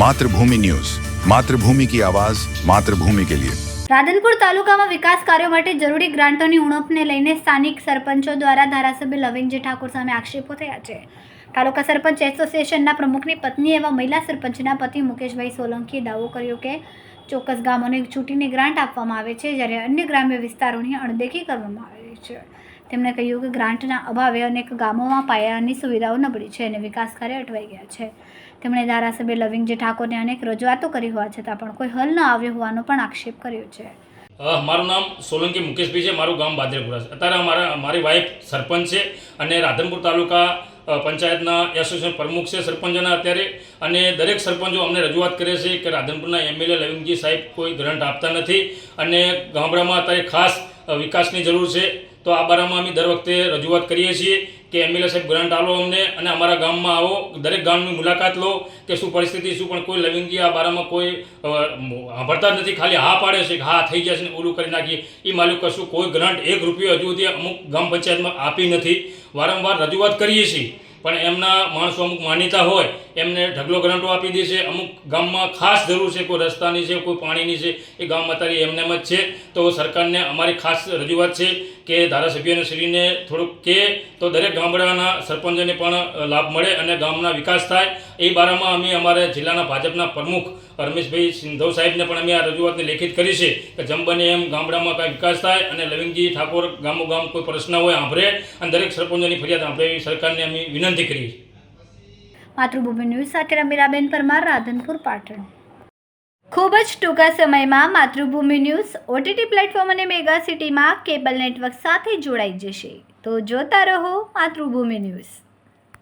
Mathrubhumi news. Mathrubhumi કી આવાજ, માતૃભૂમિ કે લિયે. રાધનપુર તાલુકામાં વિકાસ કાર્યો માટે જરૂરી ગ્રાન્ટોની ઉણપને લઈને સ્થાનિક સરપંચો દ્વારા ધારાસભ્ય લવિંગજી ઠાકોર સામે આક્ષેપો થયા છે. તાલુકા સરપંચ એસોસિએશનના પ્રમુખની પત્ની એવા મહિલા સરપંચના પતિ મુકેશભાઈ સોલંકીએ દાવો કર્યો કે ચોક્કસ ગામોને છૂટીને ગ્રાન્ટ આપવામાં આવે છે, જ્યારે અન્ય ગ્રામ્ય વિસ્તારોની અણદેખી કરવામાં આવે છે તેમણે કહ્યું કે ગ્રાન્ટના અભાવે અનેક ગામોમાં પાયાની સુવિધાઓ નબળી છે અને વિકાસ કાર્ય અટવાઈ ગયા છે. તેમણે ધારાસભ્ય લવિંગજી ઠાકોરને અનેક રજૂઆતો કરી હોવા છતાં પણ કોઈ હલ ન આવ્યો હોવાનો પણ આક્ષેપ કર્યો છે. મારું નામ સોલંકી મુકેશભાઈ છે, મારું ગામ બાદરપુરા છે. અત્યારે અમારા, મારી વાઈફ સરપંચ છે અને રાધનપુર તાલુકા પંચાયતના એસોસિએશન પ્રમુખ છે સરપંચોના અત્યારે. અને દરેક સરપંચો અમને રજૂઆત કરે છે કે રાધનપુરના એમએલએ લવિંગજી સાહેબ કોઈ ગ્રાન્ટ આપતા નથી અને ગામડામાં અત્યારે ખાસ વિકાસની જરૂર છે. તો આ બારામાં અમે દર વખતે રજૂઆત કરીએ છીએ કે એમએલએ સાહેબ ગ્રાન્ટ આલો અમને અને અમારા ગામમાં આવો, દરેક ગામની મુલાકાત લો કે શું પરિસ્થિતિ, શું પણ કોઈ લવિંગી આ બારામાં કોઈ ભરતા નથી, ખાલી હા પાડે છે કે હા થઈ જશે ને ઓલું કરી નાખીએ. એ માલુમ કશું કોઈ ગ્રાન્ટ એક રૂપિયો હજુ સુધી અમુક ગામ પંચાયતમાં આપી નથી. વારંવાર રજૂઆત કરીએ છીએ. પણ એમના માણસો અમુક માન્યતા હોય, એમને ઢગલો ગ્રાન્ટો આપી દે છે અમુક ગામમાં ખાસ જરૂર છે, કોઈ રસ્તાની છે, કોઈ પાણીની છે, એ ગામમાં અત્યારે એમને જ છે. તો સરકારને અમારી ખાસ રજૂઆત છે કે ધારાસભ્યને શ્રીને થોડુંક કહે તો દરેક ગામડાના સરપંચોને પણ લાભ મળે અને ગામના વિકાસ થાય. એ બારામાં અમે અમારા જિલ્લાના ભાજપના પ્રમુખ રમેશભાઈ સિંધવ સાહેબને પણ અમે આ રજૂઆતને લેખિત કરી છે કે જેમ બને એમ ગામડામાં કાંઈ વિકાસ થાય અને લવિંગજી ઠાકોર ગામો ગામ કોઈ પ્રશ્ન હોય આંભરે અને દરેક સરપંચોની ફરિયાદ એવી સરકારને અમે વિનંતી કરી માતૃભૂમિ ન્યૂઝ સાથે રમીલાબેન પરમાર, રાધનપુર, પાટણ. ખૂબ જ ટૂંકા સમયમાં માતૃભૂમિ ન્યૂઝ ઓટીટી પ્લેટફોર્મ અને મેગા સિટીમાં કેબલ નેટવર્ક સાથે જોડાઈ જશે. તો જોતા રહો માતૃભૂમિ ન્યૂઝ.